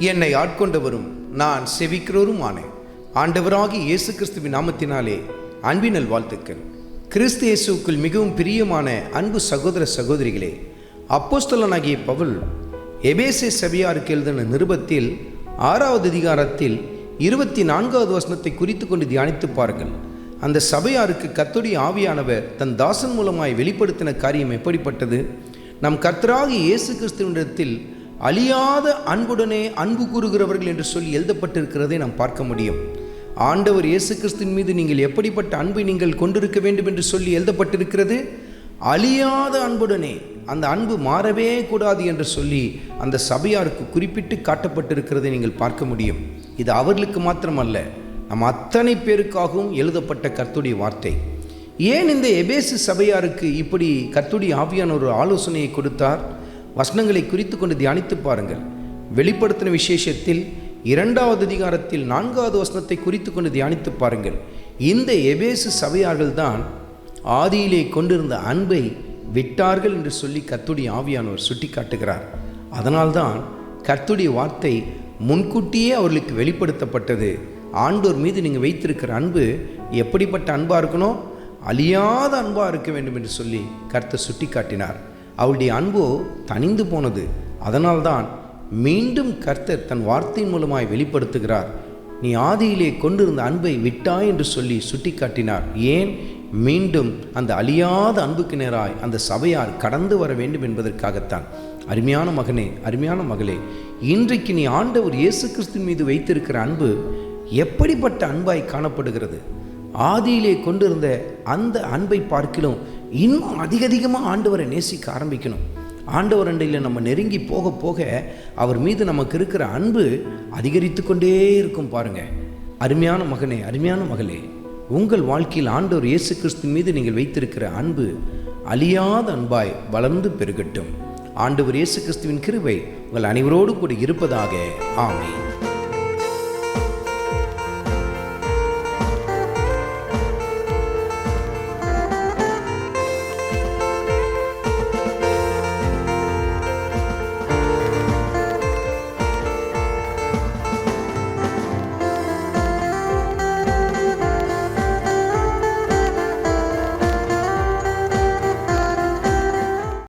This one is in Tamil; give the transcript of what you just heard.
என்னை ஆட்கொண்டவரும் நான் செவிக்கிறவருமானேன் ஆண்டவராகி இயேசு கிறிஸ்துவின் நாமத்தினாலே அன்பினல் வாழ்த்துக்கள் கிறிஸ்து இயேசுக்குள் மிகவும் பிரியமான அன்பு சகோதர சகோதரிகளே அப்போஸ்தலனாகிய பவுல் எபேசே சபியாருக்கு எழுதின நிருபத்தில் ஆறாவது அதிகாரத்தில் இருபத்தி நான்காவது வசனத்தை குறித்து கொண்டு தியானித்து பாருங்கள். அந்த சபையாருக்கு கத்தோடி ஆவியானவர் தன் தாசன் மூலமாய் வெளிப்படுத்தின காரியம் எப்படிப்பட்டது? நம் கர்த்தராகி இயேசு கிறிஸ்துவனிடத்தில் அழியாத அன்புடனே அன்பு கூறுகிறவர்கள் என்று சொல்லி எழுதப்பட்டிருக்கிறதை நாம் பார்க்க முடியும். ஆண்டவர் இயேசு கிறிஸ்தின் மீது நீங்கள் எப்படிப்பட்ட அன்பை நீங்கள் கொண்டிருக்க வேண்டும் என்று சொல்லி எழுதப்பட்டிருக்கிறது? அழியாத அன்புடனே. அந்த அன்பு மாறவே கூடாது என்று சொல்லி அந்த சபையாருக்கு குறிப்பிட்டு காட்டப்பட்டிருக்கிறதை நீங்கள் பார்க்க முடியும். இது அவர்களுக்கு மாத்திரமல்ல நம் அத்தனை பேருக்காகவும் எழுதப்பட்ட கர்த்துடைய வார்த்தை. ஏன் இந்த எபேசு சபையாருக்கு இப்படி கர்த்துடைய ஆவியான ஒரு ஆலோசனையை கொடுத்தார்? வசனங்களை குறித்து கொண்டு தியானித்து பாருங்கள். வெளிப்படுத்தின விசேஷத்தில் இரண்டாவது அதிகாரத்தில் நான்காவது வசனத்தை குறித்து கொண்டு தியானித்து பாருங்கள். இந்த எபேசு சபையார்கள் தான் ஆதியிலே கொண்டிருந்த அன்பை விட்டார்கள் என்று சொல்லி கத்துடி ஆவியானவர் சுட்டி காட்டுகிறார் அதனால்தான் கர்த்துடைய வார்த்தை முன்கூட்டியே அவர்களுக்கு வெளிப்படுத்தப்பட்டது. ஆண்டோர் மீது நீங்கள் வைத்திருக்கிற அன்பு எப்படிப்பட்ட அன்பாக இருக்கணும்? அழியாத அன்பாக இருக்க வேண்டும் என்று சொல்லி கர்த்தர் சுட்டி காட்டினார் அவளுடைய அன்போ தனிந்து போனது. அதனால்தான் மீண்டும் கர்த்தர் தன் வார்த்தையின் மூலமாய் வெளிப்படுத்துகிறார். நீ ஆதியிலே கொண்டிருந்த அன்பை விட்டாய் என்று சொல்லி சுட்டிக்காட்டினார். ஏன்? மீண்டும் அந்த அழியாத அன்புக்கு நேராய் அந்த சபையார் கடந்து வர வேண்டும் என்பதற்காகத்தான். அருமையான மகனே அருமையான மகளே இன்றைக்கு நீ ஆண்டவர் இயேசு கிறிஸ்துவின் மீது வைத்திருக்கிற அன்பு எப்படிப்பட்ட அன்பாய் காணப்படுகிறது? ஆதியிலே கொண்டிருந்த அந்த அன்பை பார்க்கிலும் இன்னும் அதிக அதிகமாக ஆண்டவரை நேசிக்க ஆரம்பிக்கணும். ஆண்டவர் அண்டையில் நம்ம நெருங்கி போக போக அவர் மீது நமக்கு இருக்கிற அன்பு அதிகரித்து கொண்டே இருக்கும் பாருங்கள் அருமையான மகனே அருமையான மகளே உங்கள் வாழ்க்கையில் ஆண்டவர் இயேசு கிறிஸ்து மீது நீங்கள் வைத்திருக்கிற அன்பு அழியாத அன்பாய் வளர்ந்து பெருகட்டும். ஆண்டவர் இயேசு கிறிஸ்துவின் கிருவை உங்கள் அனைவரோடு கூட இருப்பதாக. ஆமென்.